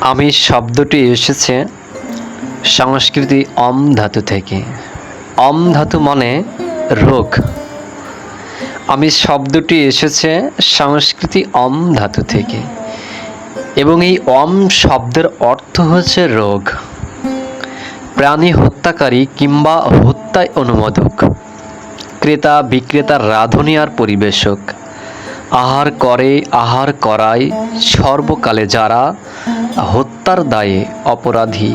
আমি শব্দটি এসেছে সংস্কৃতি অম ধাতু থেকে। অম ধাতু মানে রোগ। আমি শব্দটি এসেছে সংস্কৃতি অম ধাতু থেকে। এবং এই অম শব্দের অর্থ হচ্ছে রোগ। প্রাণী হত্যাকারী কিংবা হত্যায় অনুমোদক। ক্রেতা, বিক্রেতা, রাঁধুনি আর পরিবেশক। আহার করে, আহার করায় সর্বকালে যারা হত্যার দায়ে অপরাধী,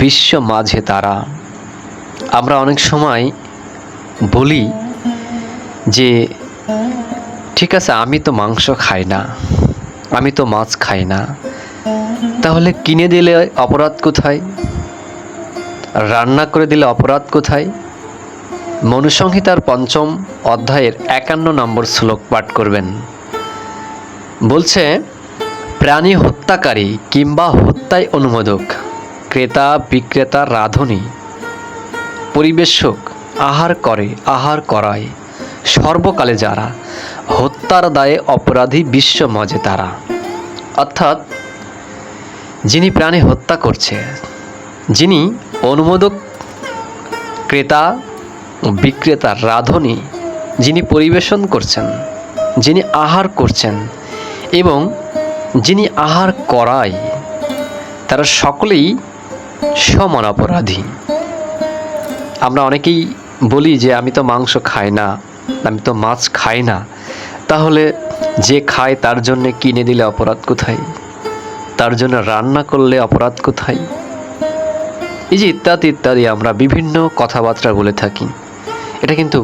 বিশ্ব মাঝে তারা। আমরা অনেক সময় বলি যে, ঠিক আছে, আমি তো মাংস খাই না, আমি তো মাছ খাই না, তাহলে কিনে দিলে অপরাধ কোথায়? রান্না করে দিলে অপরাধ কোথায়? মনুসংহিতার পঞ্চম অধ্যায়ের একান্ন নম্বর শ্লোক পাঠ করবেন। বলছে, প্রাণী হত্যাকারী কিংবা হত্যায় অনুমোদক, ক্রেতা, বিক্রেতা, রাঁধুনি, পরিবেশক, আহার করে, আহার করায়, সর্বকালে যারা, হত্যার দায়ে অপরাধী বিশ্ব মজে তারা। অর্থাৎ, যিনি প্রাণী হত্যা করছে, যিনি অনুমোদক, ক্রেতা বিক্রেতা রাঁধুনি যিনি পরিবেশন করছেন, যিনি আহার করছেন এবং যিনি আহার করায় তারা সকলেই সমান অপরাধী। আমরা অনেকেই বলি যে, আমি তো মাংস খাই না, আমি তো মাছ খাই না, তাহলে যে খায় তার জন্য কিনে দিলে অপরাধ কোথায়? তার জন্য রান্না করলে অপরাধ কোথায়? এই যে ইত্যাদি ইত্যাদি আমরা বিভিন্ন কথাবার্তা বলে থাকি। এটা কিন্তু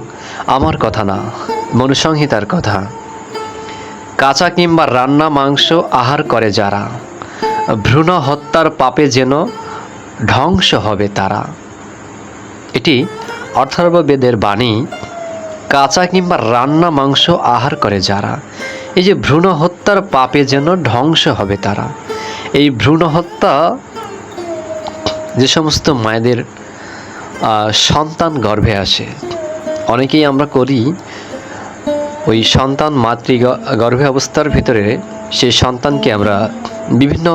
আমার কথা না, মনুসংহিতার কথা। কাঁচা কিংবা রান্না মাংস আহার করে যারা, ভ্রূণ হত্যার পাপে যেন ধ্বংস হবে তারা। এটি অথর্ব বেদের বাণী, কাঁচা কিংবা রান্না মাংস আহার করে যারা, এই যে ভ্রূণ হত্যার পাপে যেন ধ্বংস হবে তারা। এই ভ্রূণ হত্যা যে সমস্ত মায়েদের সন্তান গর্ভে আসে অনেকেই আমরা করি, ওই সন্তান মাতৃ গর্ভে অবস্থার ভিতরে সেই সন্তানকে আমরা বিভিন্ন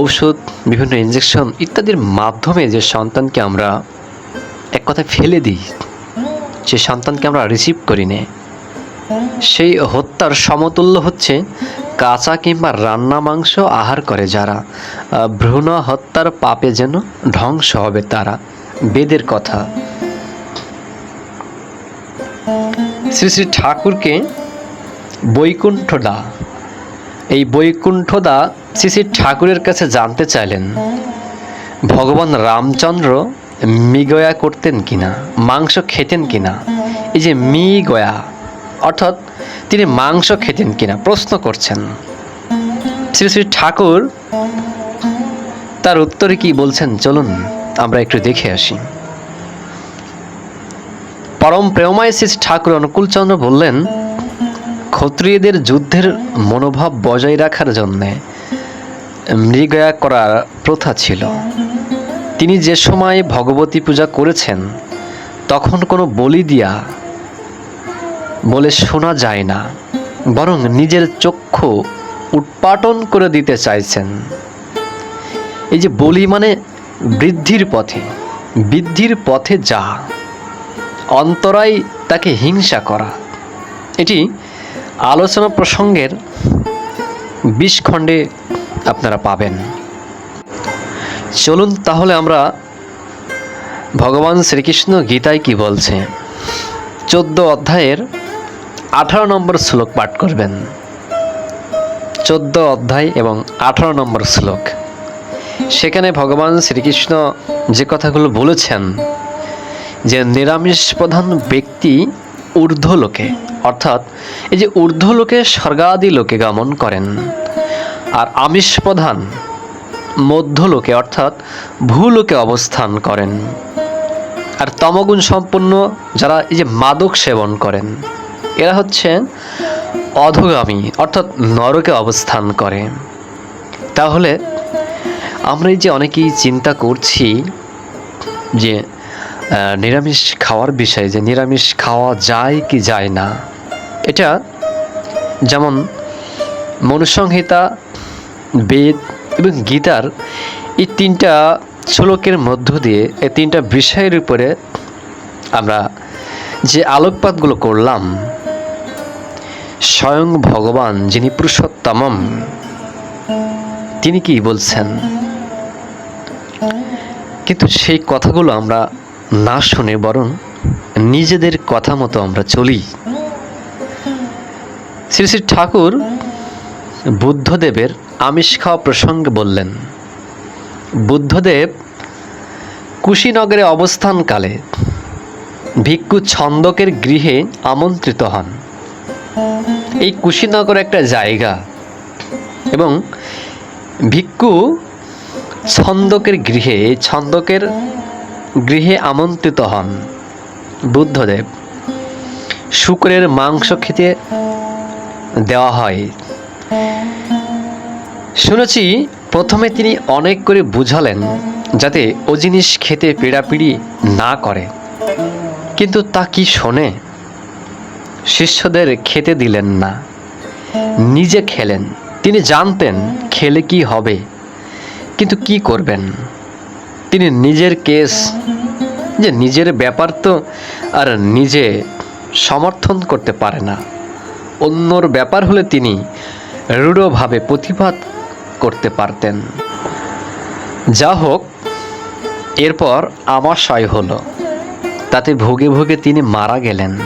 ঔষধ, বিভিন্ন ইঞ্জেকশন ইত্যাদির মাধ্যমে যে সন্তানকে আমরা এক কথায় ফেলে দিই সে সন্তানকে আমরা রিসিভ করি নে। সেই হত্যার সমতুল্য হচ্ছে কাঁচা কিংবা রান্না মাংস আহার করে যারা। ভ্রূণ হত্যার পাপে যেন ধ্বংস হবে তারা। বেদের কথা। শ্রী শ্রী ঠাকুরকে বৈকুণ্ঠদা। এই বৈকুণ্ঠদা শ্রী শ্রী ঠাকুরের কাছে জানতে চাইলেন, ভগবান রামচন্দ্র মিগয়া করতেন কিনা, মাংস খেতেন কিনা? এই যে মি গয়া অর্থাৎ তিনি মাংস খেতেন কিনা, প্রশ্ন করছেন। শ্রী শ্রী ঠাকুর তার উত্তরে কি বলছেন? চলুন, আমরা একটু দেখে আসি। পরম প্রেমায় শ্রী ঠাকুর অনুকূলচন্দ্র বললেন, ক্ষত্রিয়দের যুদ্ধের মনোভাব বজায় রাখার জন্যে মৃগয়া করার প্রথা ছিল। তিনি যে সময় ভগবতী পূজা করেছেন, তখন কোনো বলি দিয়া বলে শোনা যায় না, বরং নিজের চক্ষু উৎপাটন করে দিতে চাইছেন। এই যে বলি মানে বৃদ্ধির পথে বৃদ্ধির পথে যা। অন্তরায় তাকে হিংসা করা। এটি আলোচনা প্রসঙ্গের বিশ খণ্ডে আপনারা পাবেন। চলুন তাহলে আমরা ভগবান শ্রীকৃষ্ণ গীতায় কি বলছে? চোদ্দ অধ্যায়ের আঠারো নম্বর শ্লোক পাঠ করবেন। চোদ্দ অধ্যায় এবং আঠারো নম্বর শ্লোক। সেখানে ভগবান শ্রীকৃষ্ণ যে কথাগুলো বলেছেন যে নিরামিষ প্রধান ব্যক্তি ঊর্ধ্বলোকে অর্থাৎ এই যে ঊর্ধ্বলোকে স্বর্গাদি লোকে গমন করেন। আর আমিষ প্রধান মধ্যলোকে অর্থাৎ ভূলোকে অবস্থান করেন। আর তমগুণ সম্পন্ন যারা এই যে মাদক সেবন করেন, এরা হচ্ছে অধগামী, অর্থাৎ নরকে অবস্থান করে। তাহলে আমরা এই যে অনেকেই চিন্তা করছি যে নিরামিষ খাওয়ার বিষয়ে যে নিরামিষ খাওয়া যায় কি যায় না। এটা যেমন মনুসংহিতা, বেদ এবং গীতার এই তিনটা শ্লোকের মধ্য দিয়ে, এই তিনটা বিষয়ের উপরে আমরা যে আলোকপাতগুলো করলাম, স্বয়ং ভগবান যিনি পুরুষোত্তমম, তিনি কি বলছেন? কিন্তু সেই কথাগুলো আমরা না শুনে বরং নিজেদের কথা মতো আমরা চলি। শ্রী শ্রী ঠাকুর বুদ্ধদেবের আমিষ খাওয়া প্রসঙ্গে বললেন, বুদ্ধদেব কুশীনগরে অবস্থানকালে ভিক্ষু ছন্দকের গৃহে আমন্ত্রিত হন। এই কুশীনগর একটা জায়গা এবং ভিক্ষু ছন্দকের গৃহে, ছন্দকের গৃহে আমন্ত্রিত হন। বুদ্ধদেব, শুক্রের মাংস খেতে দেওয়া হয়। শুনেছি প্রথমে তিনি অনেক করে বুঝালেন যাতে ও জিনিস খেতে পিড়াপিড়ি না করে। কিন্তু তা কি শোনে? শিষ্যদের খেতে দিলেন না। নিজে খেলেন। তিনি জানতেন খেলে কি হবে। কিন্তু কি করবেন? তিনি নিজের কেস, যে নিজের ব্যাপার তো আর নিজে সমর্থন করতে পারে না। অন্যর ব্যাপার হলে তিনি রূঢ়ভাবে প্রতিবাদ করতে পারতেন। যা হোক, এরপর আমাশয় হলো। তাতে ভোগে ভোগে তিনি মারা গেলেন।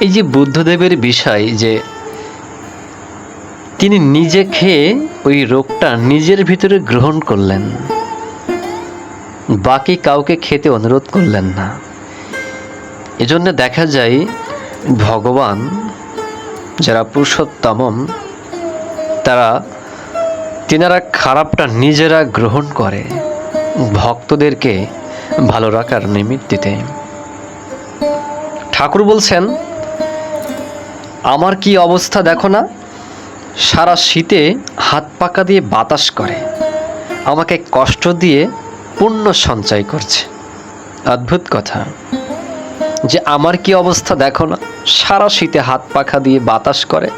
এই যে বুদ্ধদেবের বিষয় যে তিনি নিজে খেয়ে ওই রোগটা নিজের ভিতরে গ্রহণ করলেন। বাকি কাউকে খেতে অনুরোধ করলেন না। এজন্য দেখা যায়, ভগবান, যারা পুরুষোত্তমম, তারা তিনারা খারাপটা নিজেরা গ্রহণ করে, ভক্তদেরকে ভালো রাখার নিমিত্তিতে। ঠাকুর বলছেন, আমার কি অবস্থা দেখো না? সারা শীতে হাত পাকা দিয়ে বাতাস করে। আমাকে কষ্ট দিয়ে পুণ্য সঞ্চয় করছে। অদ্ভুত কথা। যে আমার কি অবস্থা দেখো না? সারা শীতে হাত পাখা দিয়ে বাতাস করে,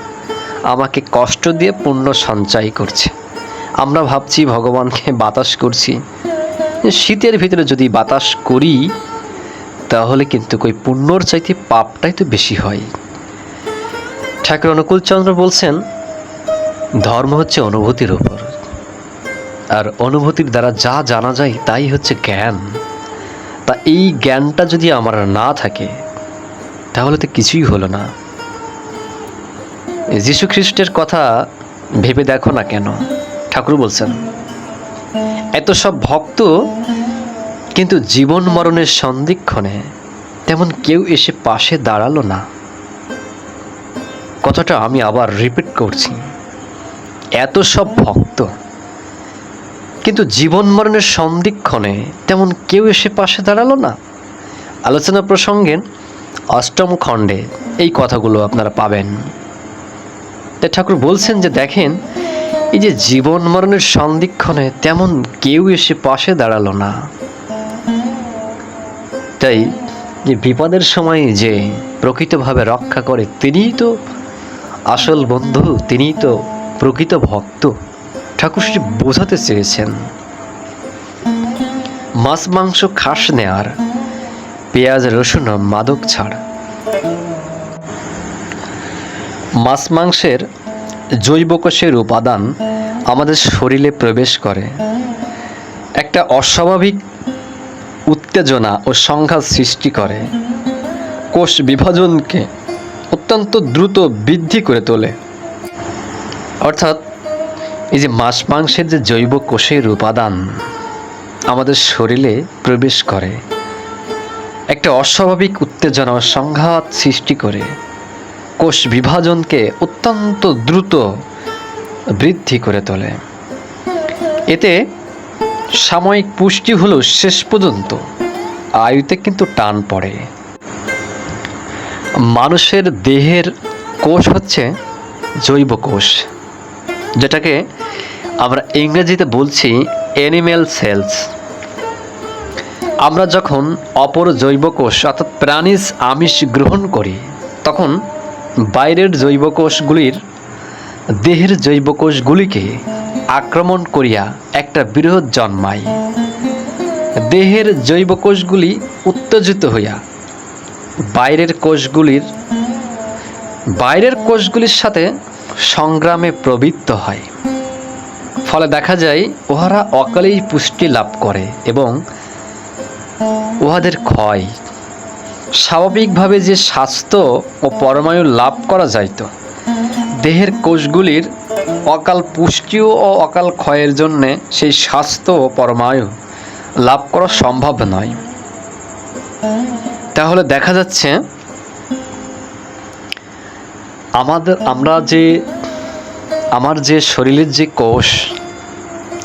আমাকে কষ্ট দিয়ে পুণ্য সঞ্চয় করছে। আমরা ভাবছি ভগবানকে বাতাস করছি। শীতের ভিতরে যদি বাতাস করি, তাহলে কিন্তু কই পুণ্যর চাইতে পাপটাই তো বেশি হয়। ঠাকুর অনুকূলচন্দ্র বলছেন, ধর্ম হচ্ছে অনুভূতির উপর। আর অনুভূতির দ্বারা যা জানা যায় তাই হচ্ছে জ্ঞান। তা এই জ্ঞানটা যদি আমার না থাকে, তাহলে তো কিছুই হলো না। যীশু খ্রিস্টের কথা ভেবে দেখো না কেন? ঠাকুর বলছেন, এত সব ভক্ত কিন্তু জীবন মরণের সন্ধিক্ষণে তেমন কেউ এসে পাশে দাঁড়াল না। কথাটা আমি আবার রিপিট করছি। এত সব ভক্ত কিন্তু জীবন মরণের সন্ধিক্ষণে তেমন কেউ এসে পাশে দাঁড়াল না। আলোচনা প্রসঙ্গে অষ্টম খণ্ডে এই কথাগুলো আপনারা পাবেন। তাই ঠাকুর বলছেন যে, দেখেন, এই যে জীবন মরণের সন্ধিক্ষণে তেমন কেউ এসে পাশে দাঁড়াল না। তাই যে বিপদের সময় যে প্রকৃতভাবে রক্ষা করে, তিনিই তো আসল বন্ধু, তিনিই তো প্রকৃত ভক্ত। ঠাকুর বোঝাতে চেয়েছেন। মাছ, মাংস, খাস নেয়ার, পেঁয়াজ, রসুন, মাদক ছাড়। মাছ, মাংসের জৈব কোষের উপাদান আমাদের শরীরে প্রবেশ করে। একটা অস্বাভাবিক উত্তেজনা ও সংঘাত সৃষ্টি করে। কোষ বিভাজনকে অত্যন্ত দ্রুত বৃদ্ধি করে তোলে। অর্থাৎ এই যে মাছ মাংসের যে জৈব কোষের উপাদান আমাদের শরীরে প্রবেশ করে, একটা অস্বাভাবিক উত্তেজনা সংঘাত সৃষ্টি করে, কোষ বিভাজনকে অত্যন্ত দ্রুত বৃদ্ধি করে তোলে। এতে সাময়িক পুষ্টি হলেও শেষ পর্যন্ত আয়ুতে কিন্তু টান পড়ে। মানুষের দেহের কোষ হচ্ছে জৈব কোষ। যেটাকে আমরা ইংরেজিতে বলছি অ্যানিম্যাল সেলস আমরা যখন অপর জৈব কোষ অর্থাৎ প্রাণীজ আমিষ গ্রহণ করি, তখন বাইরের জৈব কোষগুলির দেহের জৈব কোষগুলিকে আক্রমণ করিয়া একটা বৃহৎ জন্মায়। দেহের জৈব কোষগুলি উত্তেজিত হইয়া বাইরের কোষগুলির বাইরের কোষগুলির সাথে সংগ্রামে প্রবৃত্ত হয়। ফলে দেখা যায়, উহারা অকালেই পুষ্টি লাভ করে এবং উহাদের ক্ষয়। স্বাভাবিকভাবে যে স্বাস্থ্য ও পরমায়ু লাভ করা যাইত, দেহের কোষগুলির অকাল পুষ্টি ও অকাল ক্ষয়ের জন্যে সেই স্বাস্থ্য ও পরমায়ু লাভ করা সম্ভব নয়। তাহলে দেখা যাচ্ছে আমাদের, আমরা যে, আমার যে শরীরের যে কোষ,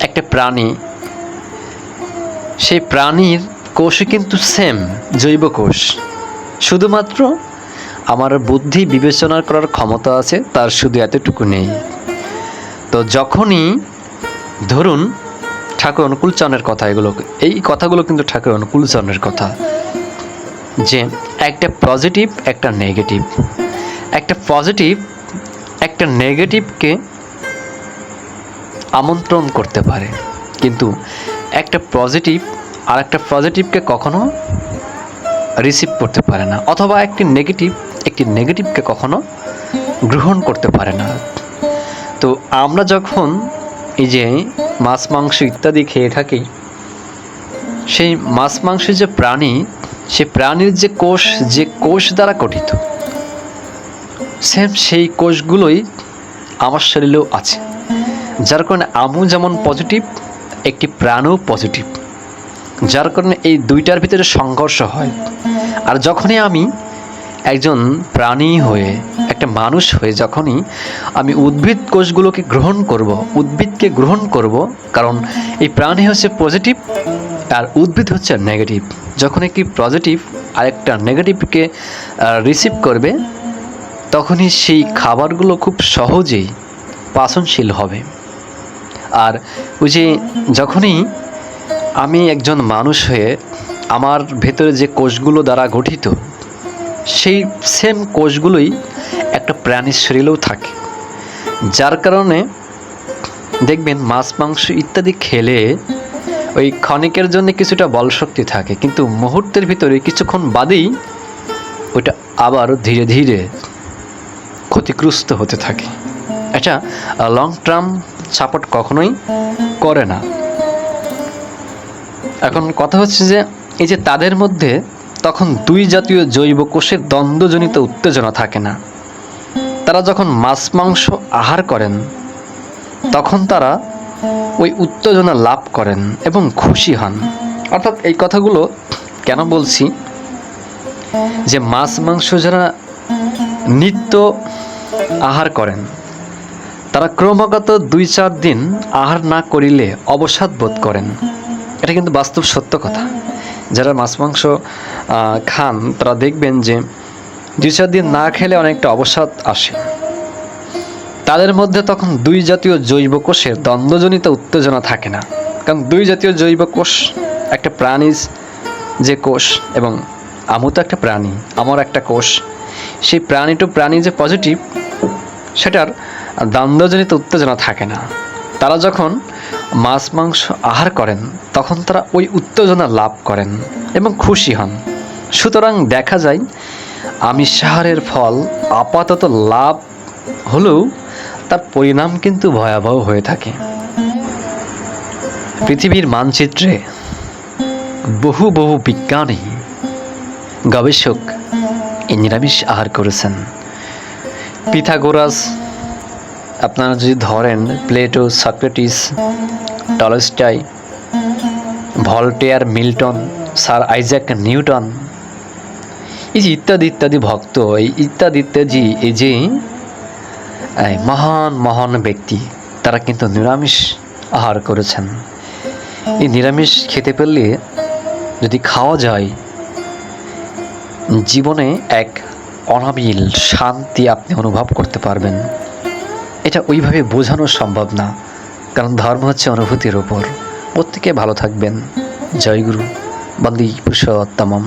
একটা প্রাণী, সেই প্রাণীর কোষই কিন্তু সেম জৈব কোষ। শুধুমাত্র আমার বুদ্ধি বিবেচনা করার ক্ষমতা আছে, তার শুধু এতটুকু নেই। তো যখনই, ধরুন, ঠাকুর অনুকূলচরণের কথা এগুলো, এই কথাগুলো কিন্তু ঠাকুর অনুকূলচরণের কথা, যে একটা পজিটিভ একটা নেগেটিভ একটা পজিটিভ একটা নেগেটিভকে আমন্ত্রণ করতে পারে। কিন্তু একটা পজিটিভ আর একটা পজিটিভকে কখনো রিসিভ করতে পারে না। অথবা একটি নেগেটিভ একটি নেগেটিভকে কখনো গ্রহণ করতে পারে না। তো আমরা যখন এই যে মাছ, মাংস ইত্যাদি খেয়ে থাকি, সেই মাছ, মাংসের যে প্রাণী, সে প্রাণীর যে কোষ যে কোষ দ্বারা গঠিত। সেম সেই কোষগুলোই আমার শরীরেও আছে। যার কারণে আমু যেমন পজিটিভ একটি প্রাণও পজিটিভ যার কারণে এই দুইটার ভিতরে সংঘর্ষ হয়। আর যখনই আমি একজন প্রাণী হয়ে, একটা মানুষ হয়ে যখনই আমি উদ্ভিদ কোষগুলোকে গ্রহণ করব, উদ্ভিদকে গ্রহণ করব, কারণ এই প্রাণী হচ্ছে পজিটিভ আর উদ্ভিদ হচ্ছে নেগেটিভ যখন একটি পজিটিভ আর একটা নেগেটিভকে রিসিভ করবে তখনই সেই খাবারগুলো খুব সহজেই পাচনশীল হবে। আর ওই যে যখনই আমি একজন মানুষ হয়ে আমার ভেতরে যে কোষগুলো দ্বারা গঠিত, সেই সেম কোষগুলোই একটা প্রাণীর শরীরেও থাকে। যার কারণে দেখবেন মাছ, মাংস ইত্যাদি খেলে ওই ক্ষণিকের জন্য কিছুটা বলশক্তি থাকে, কিন্তু মুহূর্তের ভিতরে কিছুক্ষণ বাদেই ওইটা আবার ধীরে ধীরে ক্ষতিগ্রস্ত হতে থাকে। এটা লং টার্ম সাপোর্ট কখনোই করে না। এখন কথা হচ্ছে যে, এই যে তাদের মধ্যে তখন দুই জাতীয় জৈব কোষের দ্বন্দ্বজনিত উত্তেজনা থাকে না। তারা যখন মাছ মাংস আহার করেন, তখন তারা ওই উত্তেজনা লাভ করেন এবং খুশি হন। অর্থাৎ এই কথাগুলো কেন বলছি? যে মাছ মাংস যারা নিত্য আহার করেন। তারা ক্রমাগত দুই চার দিন আহার না করিলে অবসাদ বোধ করেন। এটা কিন্তু বাস্তব সত্য কথা। যারা মাছ মাংস খান, তারা দেখবেন যে দুই চার দিন না খেলে অনেকটা অবসাদ আসে। তাদের মধ্যে তখন দুই জাতীয় জৈব কোষের দ্বন্দ্বজনিত উত্তেজনা থাকে না। কারণ দুই জাতীয় জৈব কোষ, একটা প্রাণীর যে কোষ এবং আমু তো একটা প্রাণী, আমার একটা কোষ সেই প্রাণী টু প্রাণী যে পজিটিভ সেটার দ্বন্দ্বজনিত উত্তেজনা থাকে না। তারা যখন মাছ, মাংস আহার করেন, তখন তারা ওই উত্তেজনা লাভ করেন এবং খুশি হন। সুতরাং দেখা যায় আমিষাহারের ফল আপাতত লাভ হলেও তার পরিণাম কিন্তু ভয়াবহ হয়ে থাকে। পৃথিবীর মানচিত্রে বহু বহু বিজ্ঞানী, গবেষক নিরামিষ আহার করেছেন। পিথাগোরাস, আপনারা যদি ধরেন, Plato, Socrates Tolstoy Voltaire, Milton, sir Isaac Newton, এই যে ইত্যাদি ইত্যাদি ভক্ত, এই ইত্যাদি ইত্যাদি এই যে মহান মহান ব্যক্তি, তারা কিন্তু নিরামিষ আহার করেছেন। এই নিরামিষ খেতে পেলে যদি খাওয়া যায় জীবনে এক অনাবিল শান্তি আপনি অনুভব করতে পারবেন। এটা ওইভাবে বোঝানো সম্ভব না, কারণ ধর্ম হচ্ছে অনুভূতির ওপর প্রত্যেকে ভালো থাকবেন। জয়গুরু বন্দী পুরুষোত্তমম